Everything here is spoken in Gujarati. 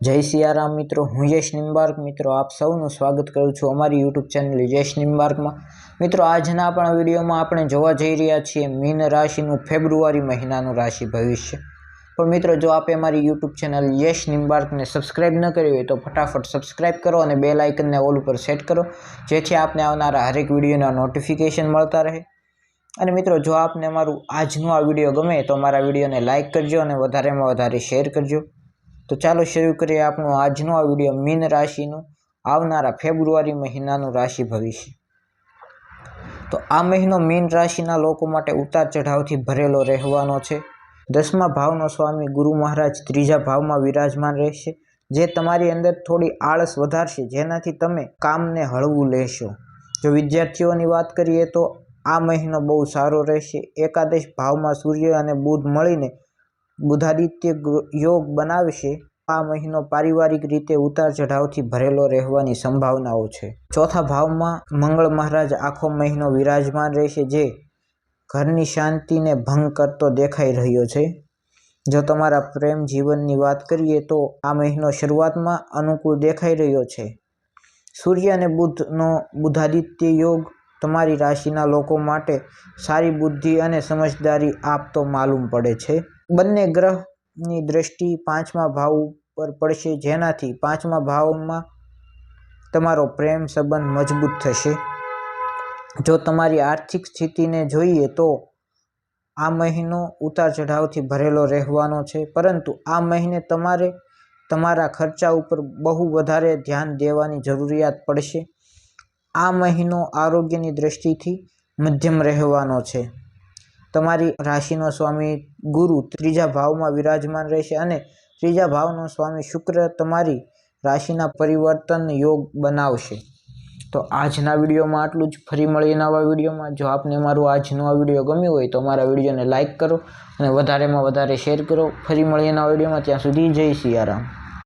જય સિયારામ મિત્રો, હું યશ નિંબાર્ક. મિત્રો, આપ સૌનું સ્વાગત કરું છું અમારી યુટ્યુબ ચેનલ યશ નિંબાર્કમાં. મિત્રો, આજના આપણા વિડીયોમાં આપણે જોવા જઈ રહ્યા છીએ મીન રાશિનું ફેબ્રુઆરી મહિનાનું રાશિ ભવિષ્ય. પણ મિત્રો, જો આપે અમારી યુટ્યુબ ચેનલ યશ નિંબાર્કને સબસ્ક્રાઇબ ન કરી હોય તો ફટાફટ સબસ્ક્રાઇબ કરો અને બે લાઇકનને ઓલ ઉપર સેટ કરો, જેથી આપને આવનારા હરેક વિડીયોના નોટિફિકેશન મળતા રહે. અને મિત્રો, જો આપને અમારું આજનું આ વીડિયો ગમે તો અમારા વિડીયોને લાઇક કરજો અને વધારેમાં વધારે શેર કરજો. તો ચાલો શરૂ કરીએ આપણો આજનો આ વીડિયો મીન રાશિનું. આવનારા ફેબ્રુઆરી મહિનાનું રાશિ ભવિષ્ય. તો આ મહિનો મીન રાશિના લોકો માટે ઉતાર ચઢાવથી ભરેલો રહેવાનો છે. દસમા ભાવનો સ્વામી ગુરુ મહારાજ ત્રીજા ભાવમાં વિરાજમાન રહેશે, જે તમારી અંદર થોડી આળસ વધારશે, જેનાથી તમે કામને હળવું લેશો. જો વિદ્યાર્થીઓની વાત કરીએ તો આ મહિનો બહુ સારો રહેશે. એકાદશ ભાવમાં સૂર્ય અને બુધ મળીને બુધાદિત્ય યોગ બનાવશે, આ મહિનો પારિવારિક રીતે ઉતાર ચઢાવથી ભરેલો રહેવાની સંભાવનાઓ છે. ચોથા ભાવમાં, મંગળ મહારાજ આખો મહિનો વિરાજમાન રહેશે જે ઘરની શાંતિને ભંગ કરતો દેખાઈ રહ્યો છે. જો તમારા પ્રેમ જીવનની વાત કરીએ તો આ મહિનો શરૂઆતમાં અનુકૂળ દેખાઈ રહ્યો છે. સૂર્ય અને બુધનો બુધાદિત્ય યોગ તમારી રાશિના લોકો માટે સારી બુદ્ધિ અને સમજદારી આપતો માલુમ પડે છે. બંને ગ્રહની દ્રષ્ટિ પાંચમા ભાવ ઉપર પડશે, જેનાથી પાંચમા ભાવમાં તમારો પ્રેમ સંબંધ મજબૂત થશે. જો તમારી આર્થિક સ્થિતિને જોઈએ તો આ મહિનો ઉતાર ચઢાવથી ભરેલો રહેવાનો છે, પરંતુ આ મહિને તમારે તમારા ખર્ચા ઉપર બહુ વધારે ધ્યાન દેવાની જરૂરિયાત પડશે. આ મહિનો આરોગ્યની દ્રષ્ટિથી મધ્યમ રહેવાનો છે. તમારી રાશિનો સ્વામી ગુરુ ત્રીજા ભાવમાં વિરાજમાન રહેશે અને ત્રીજા ભાવનો સ્વામી શુક્ર તમારી રાશિના પરિવર્તન યોગ બનાવશે. તો આજના વિડીયોમાં આટલું જ. ફરી મળીએ નવા વિડીયોમાં. જો આપને મારું આજનો આ વીડિયો ગમ્યો હોય તો અમારા વિડીયોને લાઇક કરો અને વધારેમાં વધારે શેર કરો. ફરી મળીએ નવા વિડીયોમાં. ત્યાં સુધી જય સિયારામ.